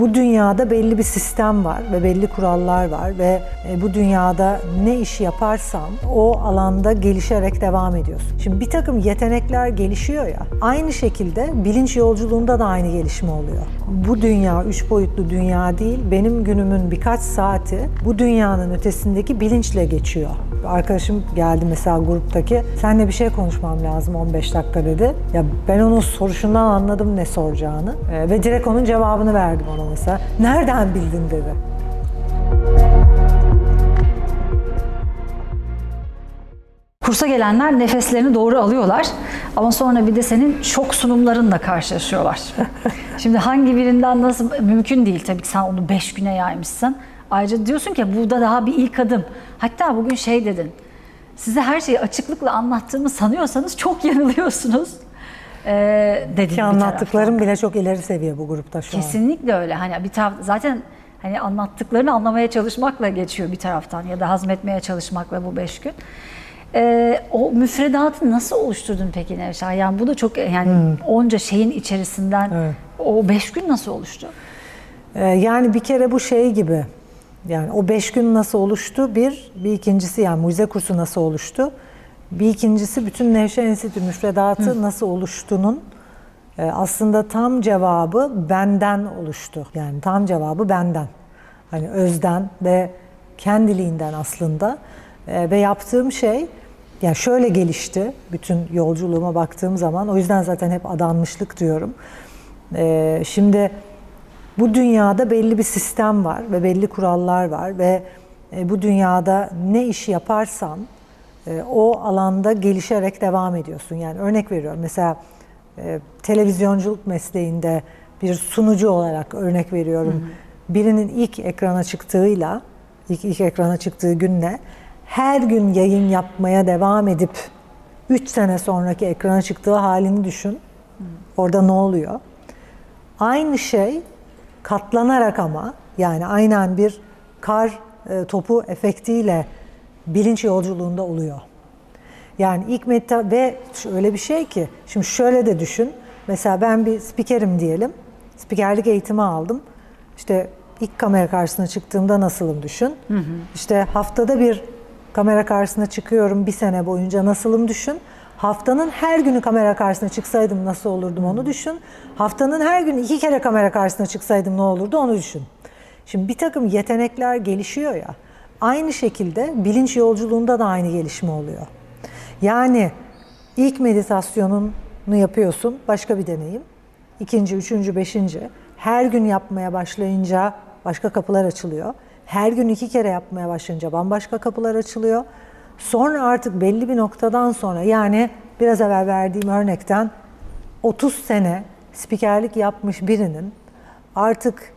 Bu dünyada belli bir sistem var ve belli kurallar var ve e, bu dünyada ne iş yaparsan o alanda gelişerek devam ediyorsun. Şimdi bir takım yetenekler gelişiyor ya, aynı şekilde bilinç yolculuğunda da aynı gelişme oluyor. Bu dünya üç boyutlu dünya değil, benim günümün birkaç saati bu dünyanın ötesindeki bilinçle geçiyor. Arkadaşım geldi mesela gruptaki, seninle bir şey konuşmam lazım 15 dakika dedi. Ya ben onun soruşundan anladım ne soracağını Ee, ve direkt onun cevabını verdim ona mesela. Nereden bildin dedi. Kursa gelenler nefeslerini doğru alıyorlar ama sonra bir de senin şok sunumlarınla karşılaşıyorlar. Şimdi hangi birinden nasıl mümkün değil tabii ki sen onu 5 güne yaymışsın. Ayrıca diyorsun ki bu da daha bir ilk adım. Hatta bugün şey dedin. Size her şeyi açıklıkla anlattığımı sanıyorsanız çok yanılıyorsunuz. Ee, dedin Ki anlattıklarım bile çok ileri seviye bu grupta şu an. Kesinlikle öyle. Hani bir taraf zaten hani anlattıklarını anlamaya çalışmakla geçiyor bir taraftan ya da hazmetmeye çalışmakla bu beş gün. Ee, o müfredatı nasıl oluşturdun peki Nevşah? Yani bu da çok yani onca şeyin içerisinden Hmm. Evet. o beş gün nasıl oluştu? Ee, Yani bir kere bu şey gibi. Yani o beş gün nasıl oluştu? Bir, bir ikincisi yani mucize kursu nasıl oluştu? Bir ikincisi bütün Nevşehir Enstitü müfredatı nasıl oluştuğunun e, aslında tam cevabı benden oluştu. Yani tam cevabı benden. Hani özden ve kendiliğinden aslında. E, Ve yaptığım şey yani şöyle gelişti bütün yolculuğuma baktığım zaman. O yüzden zaten hep adanmışlık diyorum. E, Şimdi bu dünyada belli bir sistem var ve belli kurallar var ve bu dünyada ne iş yaparsan o alanda gelişerek devam ediyorsun. Yani örnek veriyorum mesela e, televizyonculuk mesleğinde bir sunucu olarak örnek veriyorum. Birinin ilk ekrana çıktığıyla, ilk, ilk ekrana çıktığı günle her gün yayın yapmaya devam edip 3 sene sonraki ekrana çıktığı halini düşün. Orada ne oluyor? Aynı şey katlanarak ama yani aynen bir kar e, topu efektiyle bilinç yolculuğunda oluyor. Yani ilk meta ve öyle bir şey ki şimdi şöyle de düşün. Mesela ben bir spikerim diyelim. Spikerlik eğitimi aldım. İşte ilk kamera karşısına çıktığımda nasılım düşün. İşte haftada bir kamera karşısına çıkıyorum bir sene boyunca nasılım düşün. Haftanın her günü kamera karşısına çıksaydım nasıl olurdum onu düşün. Haftanın her günü iki kere kamera karşısına çıksaydım ne olurdu onu düşün. Şimdi bir takım yetenekler gelişiyor ya. Aynı şekilde bilinç yolculuğunda da aynı gelişme oluyor. Yani ilk meditasyonunu yapıyorsun, başka bir deneyim. İkinci, üçüncü, beşinci. Her gün yapmaya başlayınca başka kapılar açılıyor. Her gün iki kere yapmaya başlayınca bambaşka kapılar açılıyor. Sonra artık belli bir noktadan sonra yani biraz evvel verdiğim örnekten 30 sene spikerlik yapmış birinin artık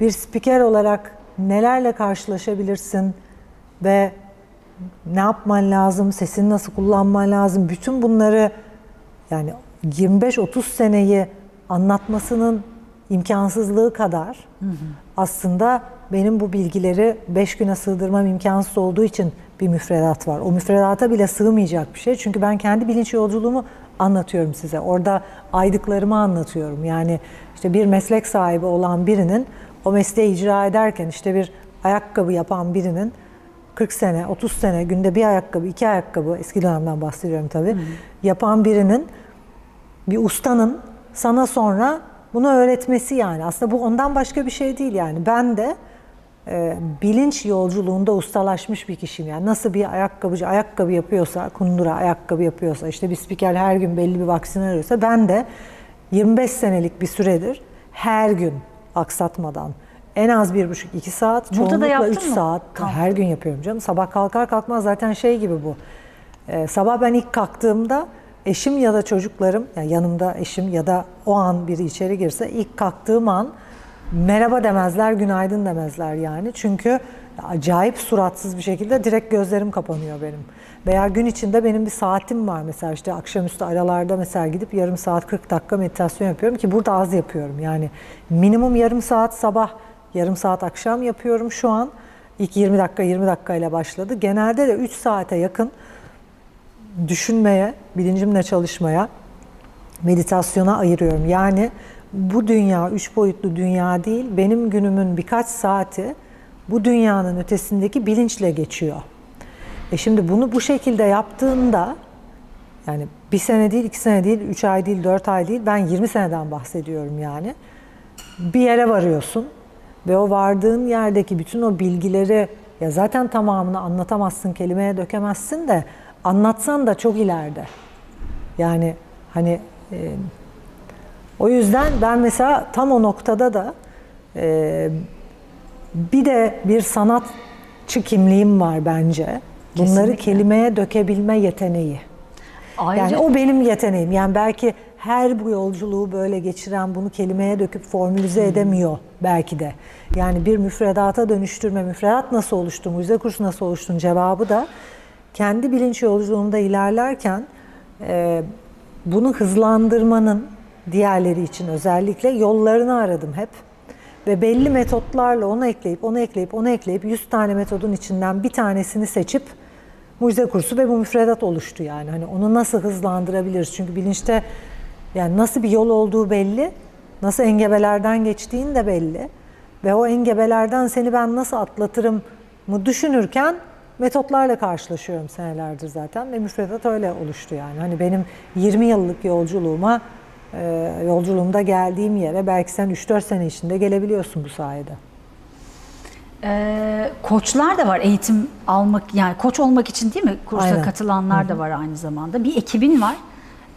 bir spiker olarak nelerle karşılaşabilirsin ve ne yapman lazım, sesini nasıl kullanman lazım, bütün bunları yani 25-30 seneyi anlatmasının imkansızlığı kadar aslında benim bu bilgileri 5 güne sığdırmam imkansız olduğu için bir müfredat var. O müfredata bile sığmayacak bir şey. Çünkü ben kendi bilinç yolculuğumu anlatıyorum size. Orada aydıklarımı anlatıyorum. Yani işte bir meslek sahibi olan birinin o mesleği icra ederken işte bir ayakkabı yapan birinin 40 sene, 30 sene günde bir ayakkabı, iki ayakkabı, eski dönemden bahsediyorum tabii, yapan birinin bir ustanın sana sonra bunu öğretmesi yani. Aslında bu ondan başka bir şey değil yani. Ben de e, bilinç yolculuğunda ustalaşmış bir kişiyim. Yani nasıl bir ayakkabıcı ayakkabı yapıyorsa, kundura ayakkabı yapıyorsa, işte bir spiker her gün belli bir vaksin arıyorsa ben de 25 senelik bir süredir her gün aksatmadan en az bir buçuk iki saat, Burada da çoğunlukla yaptın üç mı? saat Kamp. her gün yapıyorum canım. Sabah kalkar kalkmaz zaten şey gibi bu. Ee, sabah ben ilk kalktığımda eşim ya da çocuklarım, yani yanımda eşim ya da o an biri içeri girse ilk kalktığım an merhaba demezler, günaydın demezler yani. Çünkü acayip suratsız bir şekilde direkt gözlerim kapanıyor benim. Veya gün içinde benim bir saatim var mesela işte akşamüstü aralarda mesela gidip yarım saat 40 dakika meditasyon yapıyorum ki burada az yapıyorum. Yani minimum yarım saat sabah, yarım saat akşam yapıyorum şu an. İlk 20 dakika 20 dakika ile başladı. Genelde de 3 saate yakın düşünmeye, bilincimle çalışmaya, meditasyona ayırıyorum. Yani bu dünya üç boyutlu dünya değil, benim günümün birkaç saati bu dünyanın ötesindeki bilinçle geçiyor. E şimdi bunu bu şekilde yaptığında yani bir sene değil, iki sene değil, üç ay değil, dört ay değil, ben 20 seneden bahsediyorum yani. Bir yere varıyorsun ve o vardığın yerdeki bütün o bilgileri ya zaten tamamını anlatamazsın, kelimeye dökemezsin de anlatsan da çok ileride. Yani hani e, o yüzden ben mesela tam o noktada da e, bir de bir sanatçı kimliğim var bence. Bunları Kesinlikle. kelimeye dökebilme yeteneği. Ayrıca Yani o benim yeteneğim. Yani belki her bu yolculuğu böyle geçiren bunu kelimeye döküp formülize edemiyor belki de. Yani bir müfredata dönüştürme, müfredat nasıl oluştu, mucize kursu nasıl oluştuğun cevabı da kendi bilinç yolculuğunda ilerlerken e, bunu hızlandırmanın diğerleri için özellikle yollarını aradım hep. Ve belli metotlarla onu ekleyip, onu ekleyip, onu ekleyip 100 tane metodun içinden bir tanesini seçip mucize kursu ve bu müfredat oluştu yani. Hani onu nasıl hızlandırabiliriz? Çünkü bilinçte yani nasıl bir yol olduğu belli, nasıl engebelerden geçtiğin de belli. Ve o engebelerden seni ben nasıl atlatırım mı düşünürken metotlarla karşılaşıyorum senelerdir zaten ve müfredat öyle oluştu yani. Hani benim 20 yıllık yolculuğuma, e, yolculuğumda geldiğim yere belki sen 3-4 sene içinde gelebiliyorsun bu sayede. Ee, koçlar da var eğitim almak yani koç olmak için değil mi kursa Aynen. katılanlar da var aynı zamanda. Bir ekibin var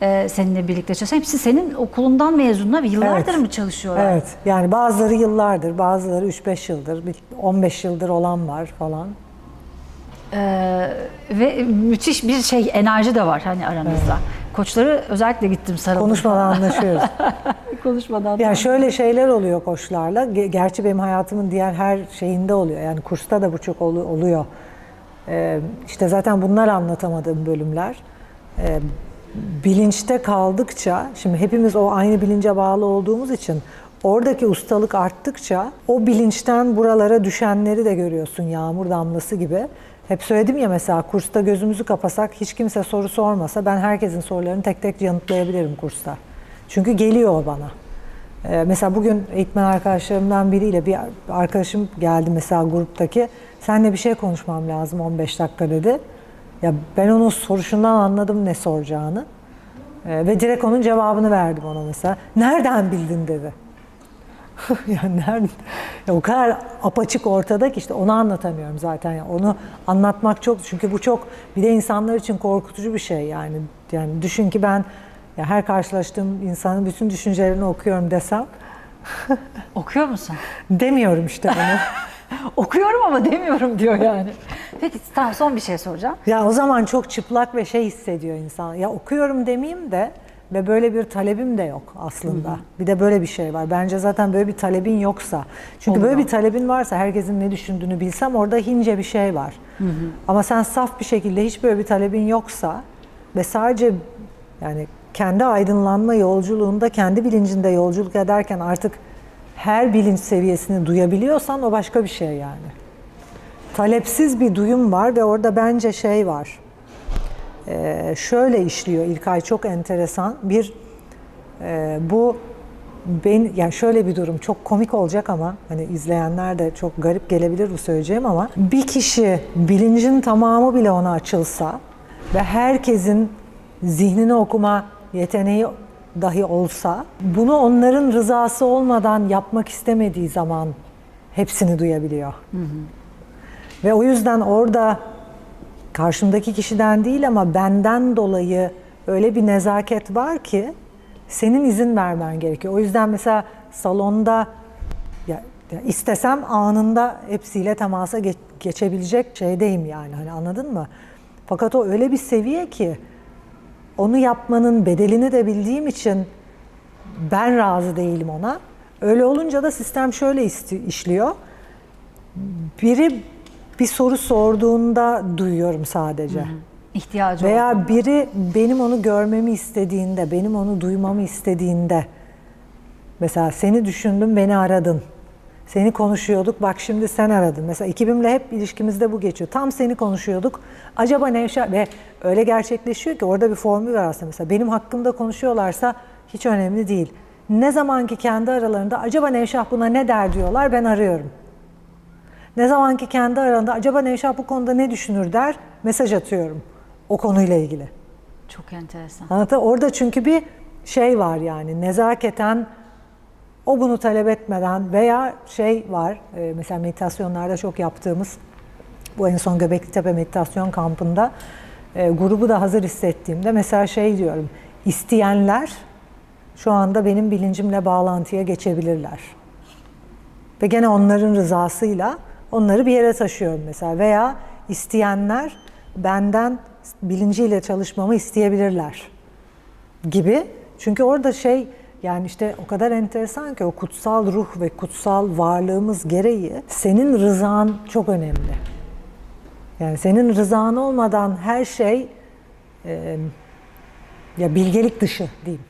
e, seninle birlikte çalışan. Hepsi senin okulundan mezunlar ve yıllardır Evet. mı çalışıyorlar? Evet. Yani bazıları yıllardır, bazıları 3-5 yıldır, bir 15 yıldır olan var falan. Ee, ve müthiş bir şey enerji de var hani aranızda. Koçları özellikle gittim sarıldım. Konuşmadan anlaşıyoruz. Konuşmadan. Yani şöyle şeyler oluyor koçlarla. Ge- Gerçi benim hayatımın diğer her şeyinde oluyor. Yani kursta da bu çok olu- oluyor. Ee, işte zaten bunlar anlatamadığım bölümler. Ee, bilinçte kaldıkça, şimdi hepimiz o aynı bilince bağlı olduğumuz için oradaki ustalık arttıkça o bilinçten buralara düşenleri de görüyorsun yağmur damlası gibi. Hep söyledim ya mesela kursta gözümüzü kapasak hiç kimse soru sormasa ben herkesin sorularını tek tek yanıtlayabilirim kursta. Çünkü geliyor bana. Ee, mesela bugün eğitmen arkadaşlarımdan biriyle bir arkadaşım geldi mesela gruptaki. Seninle bir şey konuşmam lazım 15 dakika dedi. Ya ben onun soruşundan anladım ne soracağını. Ee, ve direkt onun cevabını verdim ona mesela. Nereden bildin dedi. yani nerede? Ya o kadar apaçık ortada ki işte onu anlatamıyorum zaten. Yani onu anlatmak çok çünkü bu çok bir de insanlar için korkutucu bir şey yani. Yani düşün ki ben ya her karşılaştığım insanın bütün düşüncelerini okuyorum desem Okuyor musun? demiyorum işte bunu. Okuyorum ama demiyorum diyor yani. Peki tamam son bir şey soracağım. ya o zaman çok çıplak ve şey hissediyor insan. Ya okuyorum demeyeyim de ve böyle bir talebim de yok aslında. Bir de böyle bir şey var. Bence zaten böyle bir talebin yoksa. Çünkü böyle bir talebin varsa herkesin ne düşündüğünü bilsem orada hince bir şey var. Ama sen saf bir şekilde hiç böyle bir talebin yoksa ve sadece yani kendi aydınlanma yolculuğunda, kendi bilincinde yolculuk ederken artık her bilinç seviyesini duyabiliyorsan o başka bir şey yani. Talepsiz bir duyum var ve orada bence şey var. Ee, şöyle işliyor İlkay çok enteresan. Bir e, bu ben yani şöyle bir durum çok komik olacak ama hani izleyenler de çok garip gelebilir bu söyleyeceğim ama bir kişi bilincin tamamı bile ona açılsa ve herkesin zihnini okuma yeteneği dahi olsa bunu onların rızası olmadan yapmak istemediği zaman hepsini duyabiliyor. Ve o yüzden orada karşımdaki kişiden değil ama benden dolayı öyle bir nezaket var ki senin izin vermen gerekiyor. O yüzden mesela salonda ya, ya istesem anında hepsiyle temasa geç- geçebilecek şeydeyim yani hani anladın mı? Fakat o öyle bir seviye ki onu yapmanın bedelini de bildiğim için ben razı değilim ona. Öyle olunca da sistem şöyle işliyor. Biri bir soru sorduğunda duyuyorum sadece. İhtiyacı olan. Veya biri benim onu görmemi istediğinde, benim onu duymamı istediğinde mesela seni düşündüm, beni aradın. Seni konuşuyorduk, bak şimdi sen aradın. Mesela ekibimle hep ilişkimizde bu geçiyor. Tam seni konuşuyorduk. Acaba Nevşat ve öyle gerçekleşiyor ki orada bir formül var aslında. Mesela benim hakkımda konuşuyorlarsa hiç önemli değil. ne zamanki kendi aralarında acaba Nevşah buna ne der diyorlar ben arıyorum. Ne zamanki kendi aralarında acaba Nevşah bu konuda ne düşünür der mesaj atıyorum o konuyla ilgili. Çok enteresan. Anlatı orada çünkü bir şey var yani nezaketen o bunu talep etmeden veya şey var e, mesela meditasyonlarda çok yaptığımız bu en son Göbekli Tepe meditasyon kampında e, grubu da hazır hissettiğimde mesela şey diyorum isteyenler şu anda benim bilincimle bağlantıya geçebilirler. Ve gene onların rızasıyla onları bir yere taşıyorum mesela veya isteyenler benden bilinciyle çalışmamı isteyebilirler gibi. Çünkü orada şey yani işte o kadar enteresan ki o kutsal ruh ve kutsal varlığımız gereği senin rızan çok önemli. Yani senin rızan olmadan her şey e, ya bilgelik dışı diyeyim.